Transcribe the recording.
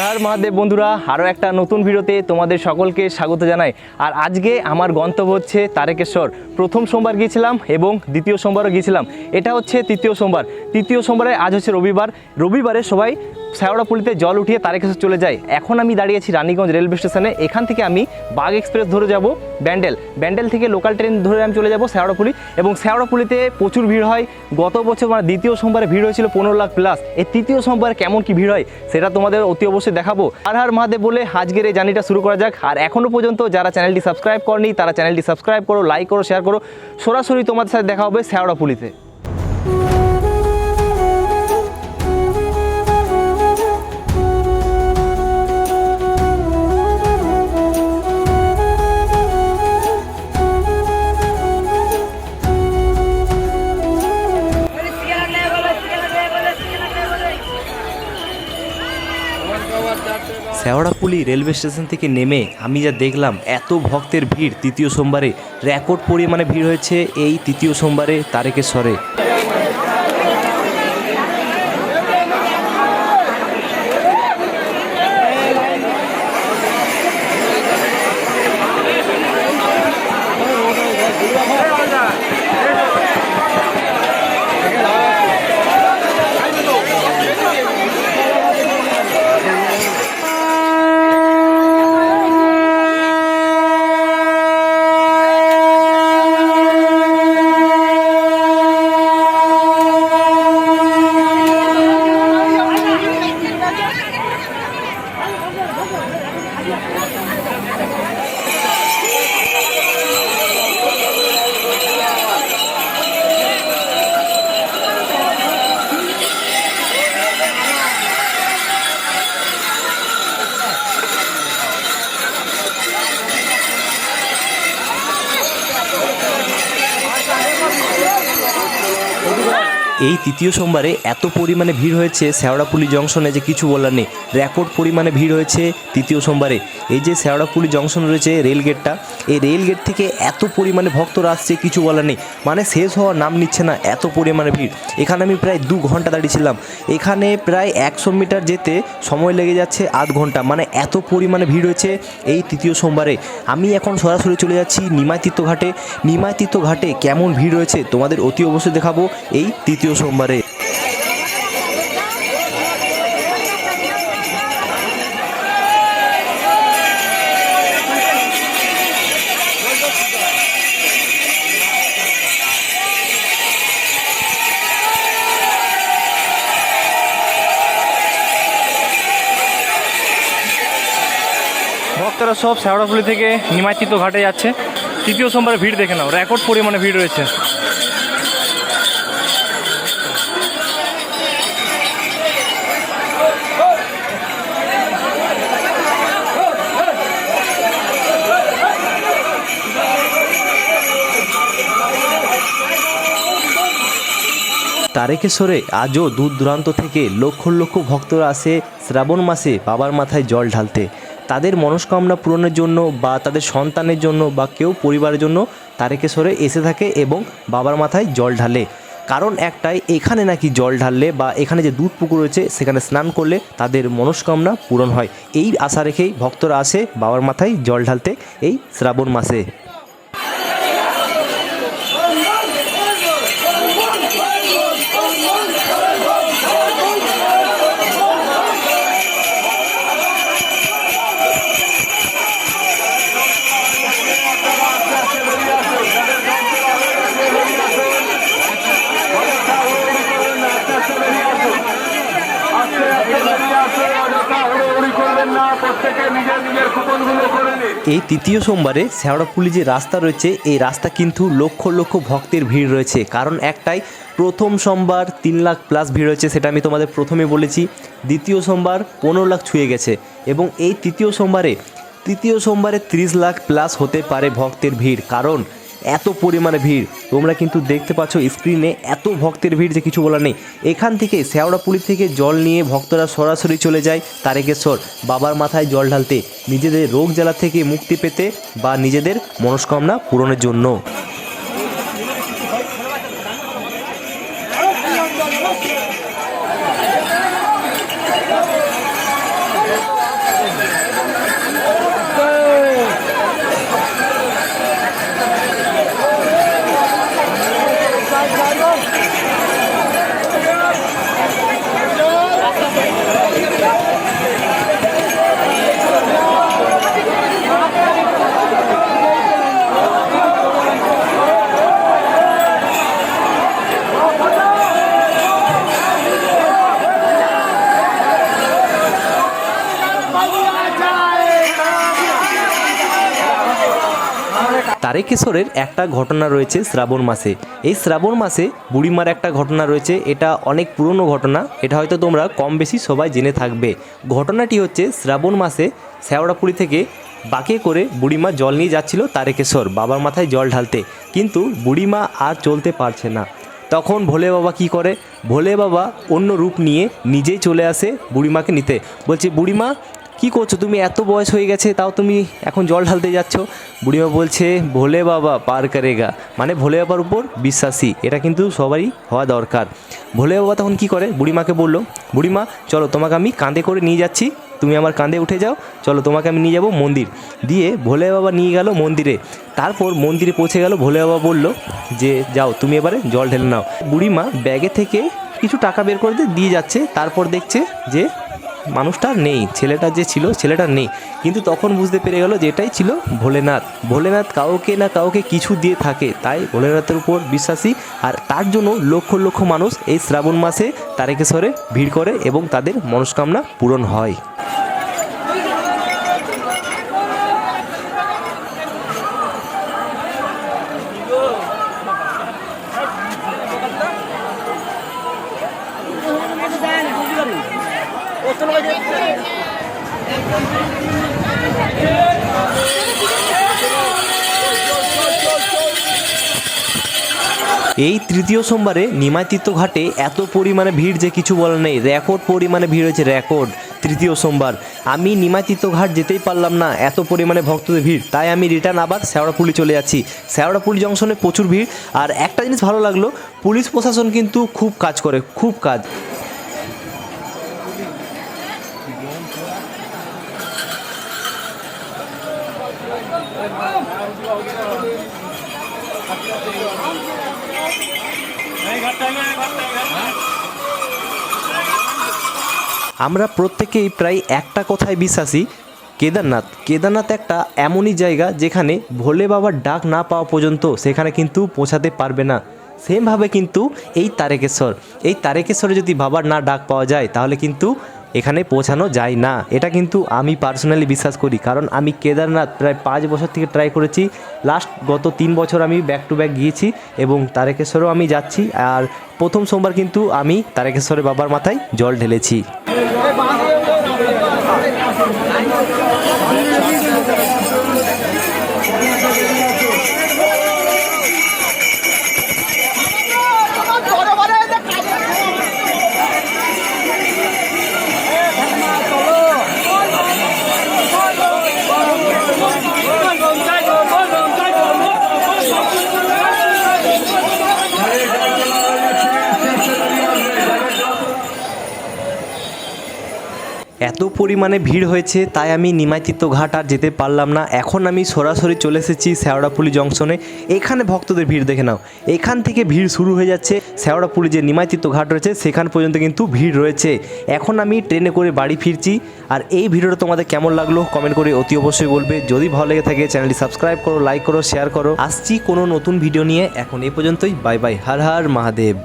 হর মহাদেব বন্ধুরা আরও একটা নতুন ভিডিওতে তোমাদের সকলকে স্বাগত জানাই। আর আজকে আমার গন্তব্য হচ্ছে তারেকেশ্বর। প্রথম সোমবার গিয়েছিলাম এবং দ্বিতীয় সোমবারও গিয়েছিলাম। এটা হচ্ছে তৃতীয় সোমবার। তৃতীয় সোমবারে আজ হচ্ছে রবিবার। রবিবারে সবাই শ্যাওড়াপুলিতে জল উঠিয়ে তারেকেশ্বর চলে যায়। এখন আমি দাঁড়িয়েছি রানীগঞ্জ রেলওয়ে স্টেশনে। এখান থেকে আমি বাঘ এক্সপ্রেস ধরে যাব ব্যান্ডেল। ব্যান্ডেল থেকে লোকাল ট্রেন ধরে আমি চলে যাব শ্যাওড়াপুলি এবং শ্যাওড়াপুলিতে প্রচুর ভিড় হয়। গত বছর মানে দ্বিতীয় সোমবারে ভিড় হয়েছিল পনেরো লাখ প্লাস এই তৃতীয় সোমবারে কেমন কি ভিড় হয়, সেটা তোমাদের অতি অবশ্যই দেখাবো। আর হার মহাদেব বলে আজকের এই জার্নিটা শুরু করা যাক। আর এখনও পর্যন্ত যারা চ্যানেলটি সাবস্ক্রাইব করনি, তারা চ্যানেলটি সাবস্ক্রাইব করো লাইক করো শেয়ার করো। সরাসরি তোমাদের সাথে দেখা হবে শ্যাওড়াপুলিতে শেওড়াপুলি রেলওয়ে স্টেশন থেকে নেমে আমি যা দেখলাম, এত ভক্তের ভিড়। তৃতীয় সোমবারে রেকর্ড পরিমাণে ভিড় হয়েছে এই তৃতীয় সোমবারে তারেকেশ্বরে। ¡Gracias! এই তৃতীয় সোমবারে এত পরিমাণে ভিড় হয়েছে শেওড়াপুলি জংশনে যে কিছু বলার নেই। রেকর্ড পরিমাণে ভিড় হয়েছে তৃতীয় সোমবারে। এই যে শেওড়াপুলি জংশন রয়েছে রেল গেটটা, এই রেল গেট থেকে এত পরিমাণে ভক্তরা আসছে, কিছু বলার নেই। মানে শেষ হওয়ার নাম নিচ্ছে না, এত পরিমাণে ভিড়। এখানে আমি প্রায় দু ঘণ্টা দাঁড়িয়েছিলাম। এখানে প্রায় একশো মিটার যেতে সময় লেগে যাচ্ছে আধ ঘণ্টা। মানে এত পরিমাণে ভিড় হয়েছে এই তৃতীয় সোমবারে। আমি এখন সরাসরি চলে যাচ্ছি নিমাইতীর্থ ঘাটে নিমাইতীর্থ ঘাটে কেমন ভিড় রয়েছে তোমাদের অতি অবশ্যই দেখাবো এই তৃতীয় সোমবারে। ভক্তরা সব শেওড়াফুলি থেকে নিমাইচিত ঘাটে যাচ্ছে। তৃতীয় সোমবারে ভিড় দেখে নাও, রেকর্ড পরিমাণে ভিড় রয়েছে। তারেকেশ্বরে আজও দূর দূরান্ত থেকে লক্ষ লক্ষ ভক্তরা আসে শ্রাবণ মাসে বাবার মাথায় জল ঢালতে। তাদের মনস্কামনা পূরণের জন্য বা তাদের সন্তানের জন্য বা কেউ পরিবারের জন্য তারেকেশ্বরে এসে থাকে এবং বাবার মাথায় জল ঢালে। কারণ একটাই, এখানে নাকি জল ঢাললে বা এখানে যে দুধ পুকুর রয়েছে, সেখানে স্নান করলে তাদের মনস্কামনা পূরণ হয়। এই আশা রেখেই ভক্তরা আসে বাবার মাথায় জল ঢালতে এই শ্রাবণ মাসে। এই তৃতীয় সোমবারে শেওড়াপুলি যে রাস্তা রয়েছে, এই রাস্তা কিন্তু লক্ষ লক্ষ ভক্তের ভিড় রয়েছে। কারণ একটাই, প্রথম সোমবার তিন লাখ প্লাস ভিড় হয়েছে সেটা আমি তোমাদের প্রথমে বলেছি। দ্বিতীয় সোমবার পনেরো লাখ ছুঁয়ে গেছে এবং এই তৃতীয় সোমবারে তৃতীয় সোমবারে ত্রিশ লাখ প্লাস হতে পারে ভক্তের ভিড়। কারণ এত পরিমাণে ভিড়। তোমরা কিন্তু দেখতে পাচ্ছ স্ক্রিনে এত ভক্তের ভিড় যে কিছু বলার নেই। এখান থেকে শেওড়াপুলি থেকে জল নিয়ে ভক্তরা সরাসরি চলে যায় তারেকেশ্বর। বাবার মাথায় জল ঢালতে, নিজেদের রোগ জ্বালা থেকে মুক্তি পেতে বা নিজেদের মনস্কামনা পূরণের জন্য। তারেকেশ্বরের একটা ঘটনা রয়েছে শ্রাবণ মাসে। এই শ্রাবণ মাসে বুড়িমার একটা ঘটনা রয়েছে, এটা অনেক পুরনো ঘটনা, এটা হয়তো তোমরা কম বেশি সবাই জেনে থাকবে। ঘটনাটি হচ্ছে শ্রাবণ মাসে শ্যাওড়াপুরি থেকে বাঁকে করে বুড়িমা জল নিয়ে যাচ্ছিল তারেকেশ্বর বাবার মাথায় জল ঢালতে। কিন্তু বুড়িমা আর চলতে পারছে না। তখন ভোলে বাবা কি করে? ভোলে বাবা অন্য রূপ নিয়ে নিজেই চলে আসে বুড়িমাকে নিতে। বলছে, বুড়িমা কি করছ? তুমি এত বয়স হয়ে গেছে, তাও তুমি এখন জল ঢালতে যাচ্ছ? বুড়িমা বলছে, ভোলে বাবা পার করেগা। মানে ভোলে বাবার উপর বিশ্বাসী, এটা কিন্তু সবারই হওয়া দরকার। ভোলে বাবা তখন কি করে? বুড়িমাকে বলল, বুড়িমা, চলো তোমাকে আমি কাঁধে করে নিয়ে যাচ্ছি। তুমি আমার কাঁধে উঠে যাও, চলো তোমাকে আমি নিয়ে যাব মন্দির। দিয়ে ভোলে বাবা নিয়ে গেল মন্দিরে। তারপর মন্দিরে পৌঁছে গেল, ভোলে বাবা বলল, যে যাও, তুমি এবারে জল ঢেলে নাও। বুড়িমা ব্যাগে থেকে কিছু টাকা বের করে দিয়ে- দিয়ে যাচ্ছে, তারপর দেখছে যে মানুষটা নেই, ছেলেটা যে ছিল ছেলেটা নেই। কিন্তু তখন বুঝতে পেরে গেল যে এটাই ছিল ভোলেনাথ। ভোলেনাথ কাউকে না কাউকে কিছু দিয়ে থাকে, তাই ভোলেনাথের উপর বিশ্বাসী। আর তার জন্য লক্ষ লক্ষ মানুষ এই শ্রাবণ মাসে তারেকেশ্বরে ভিড় করে এবং তাদের মনস্কামনা পূরণ হয়। এই তৃতীয় সোমবারে নিমাতীর্থ ঘাটে এত পরিমাণে ভিড় যে কিছু বলার নেই। রেকর্ড পরিমাণে ভিড় হয়েছে, রেকর্ড। তৃতীয় সোমবার। আমি নিমাতীর্থ ঘাট যেতেই পারলাম না, এত পরিমাণে ভক্তদের ভিড়। তাই আমি রিটার্ন আবার শ্যাওড়াপুলি চলে যাচ্ছি। শ্যাওড়াপুলি জংশনে প্রচুর ভিড়। আর একটা জিনিস ভালো লাগল, পুলিশ প্রশাসন কিন্তু খুব কাজ করে, খুব কাজ। আমরা প্রত্যেকেই প্রায় একটা কথায় বিশ্বাসী, কেদারনাথ। কেদারনাথ একটা এমনই জায়গা যেখানে ভোলে বাবার ডাক না পাওয়া পর্যন্ত সেখানে কিন্তু পৌঁছাতে পারবে না। সেমভাবে কিন্তু এই তারেকেশ্বর। এই তারেকেশ্বরে যদি বাবার না ডাক পাওয়া যায়, তাহলে কিন্তু এখানে পৌঁছানো যায় না। এটা কিন্তু আমি পার্সোনালি বিশ্বাস করি, কারণ আমি কেদারনাথ প্রায় পাঁচ বছর থেকে ট্রাই করেছি। লাস্ট গত তিন বছর আমি ব্যাক টু ব্যাক গিয়েছি এবং তারেকেশ্বরেও আমি যাচ্ছি। আর প্রথম সোমবার কিন্তু আমি তারকেশ্বরের বাবার মাথায় জল ঢেলেছি। এত পরিমাণে ভিড় হয়েছে, তাই আমি নিমাইতীর্থ ঘাট আর যেতে পারলাম না। এখন আমি সরাসরি চলে এসেছি শ্যাওড়াপুলি জংশনে। এখানে ভক্তদের ভিড় দেখে নাও। এখান থেকে ভিড় শুরু হয়ে যাচ্ছে শ্যাওড়াপুলি যে নিমাইতীর্থ ঘাট রয়েছে, সেখান পর্যন্ত কিন্তু ভিড় রয়েছে। এখন আমি ট্রেনে করে বাড়ি ফিরছি। আর এই ভিডিওটা তোমাদের কেমন লাগল কমেন্ট করে অতি অবশ্যই বলবে। যদি ভালো লেগে থাকে, চ্যানেলটি সাবস্ক্রাইব করো, লাইক করো, শেয়ার করো। আসছি কোনো নতুন ভিডিও নিয়ে। এখন এই পর্যন্তই। Bye bye. হর হর মহাদেব।